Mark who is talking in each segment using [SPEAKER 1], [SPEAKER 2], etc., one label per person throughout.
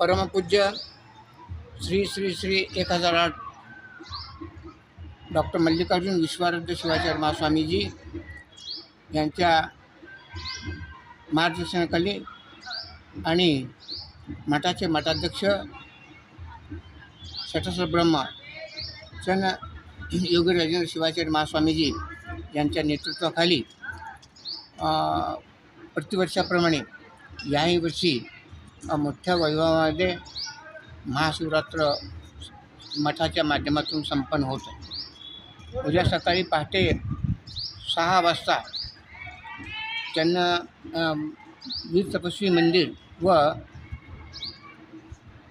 [SPEAKER 1] परमपूज्य श्री श्री श्री एक हजार आठ डॉक्टर मल्लिकार्जुन विश्वाराध्य शिवाचार्य महास्वामीजी यांच्या मार्गदर्शनाखाली आणि मठाचे मठाध्यक्ष शटस्व ब्रह्म सन योगी राजेंद्र शिवाचार्य महास्वामीजी यांच्या नेतृत्वाखाली प्रतिवर्षाप्रमाणे याही वर्षी मोठ्या वैभवामध्ये महाशिवरात्र मठाच्या माध्यमातून संपन्न होत उद्या सकाळी पहाटे सहा वाजता त्यांना वीर तपस्वी मंदिर व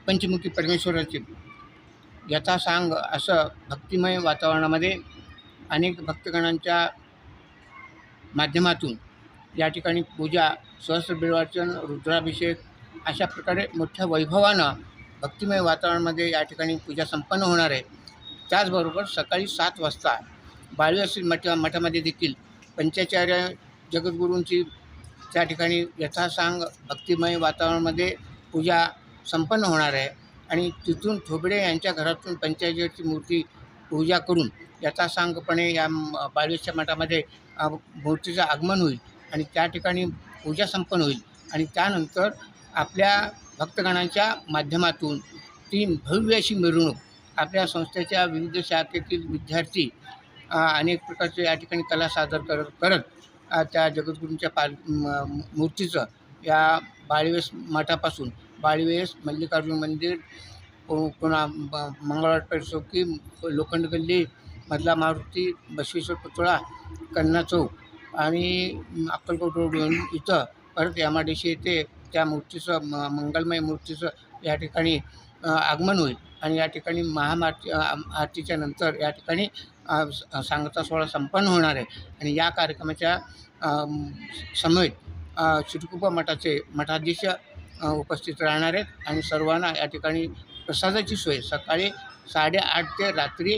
[SPEAKER 1] पंचमुखी परमेश्वराचे यथासांग असं भक्तिमय वातावरणामध्ये अनेक भक्तगणांच्या माध्यमातून या ठिकाणी पूजा सहस्त्र बिळवाचन रुद्राभिषेक अशा प्रकारे मोठ्या वैभवानं भक्तिमय वातावरणामध्ये या ठिकाणी पूजा संपन्न होणार आहे. त्याचबरोबर सकाळी सात वाजता बाळव्यासी मठ मठामध्ये देखील पंचाचार्य जगद्गुरूंची त्या ठिकाणी यथासांग भक्तिमय वातावरणामध्ये पूजा संपन्न होणार आहे. आणि तिथून थोबडे यांच्या घरातून पंचायतीची मूर्ती पूजा करून यथासांगपणे या म- बाळवेच्या मठामध्ये मूर्तीचं आगमन होईल आणि त्या ठिकाणी पूजा संपन्न होईल. आणि त्यानंतर आपल्या भक्तगणांच्या माध्यमातून ती भव्य अशी मिरवणूक आपल्या संस्थेच्या विविध शाखेतील विद्यार्थी अनेक प्रकारचे या ठिकाणी कला सादर करत करत त्या जगद्गुरूंच्या पाल म- मूर्तीचं या बाळवेस मठापासून बाळवेस मल्लिकार्जुन मंदिर पु- पुन्हा ब- मंगळवार पेठ चौकी लोखंड गल्ली मधला मारुती बसवेश्वर पुतळा कन्ना चौक आणि अक्कलकोट रोड इथं परत एम येते डी सी येथे त्या मूर्तीचं म मंगलमय मूर्तीचं या ठिकाणी आगमन होईल. आणि या ठिकाणी महामारती आरतीच्या नंतर या ठिकाणी सांगता सोहळा संपन्न होणार आहे. आणि या कार्यक्रमाच्या समेत समवेत मठाचे मठाधीश उपस्थित राहणार आहेत. आणि सर्वांना या ठिकाणी प्रसादाची सोय. सकाळी साडेआठ ते रात्री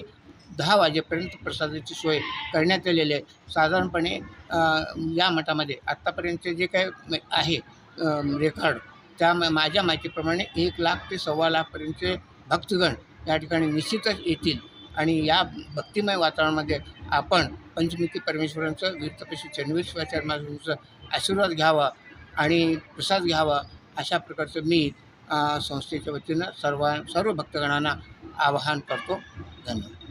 [SPEAKER 1] दहा वाजेपर्यंत प्रसादाची सोय करण्यात आलेली आहे. साधारणपणे या मठामध्ये आत्तापर्यंतचे जे काय आहे रेखाड रेकॉर्ड त्या माझ्या माहितीप्रमाणे एक लाख ते सव्वा लाखपर्यंतचे भक्तगण या ठिकाणी निश्चितच येतील. आणि या भक्तिमय वातावरणामध्ये आपण पंचमुखी परमेश्वरांचं वीरतपशी चन्वीर शिवाचार्य आशीर्वाद घ्यावा आणि प्रसाद घ्यावा अशा प्रकारचं मी संस्थेच्या वतीनं सर्व सर्व भक्तगणांना आवाहन करतो. धन्यवाद.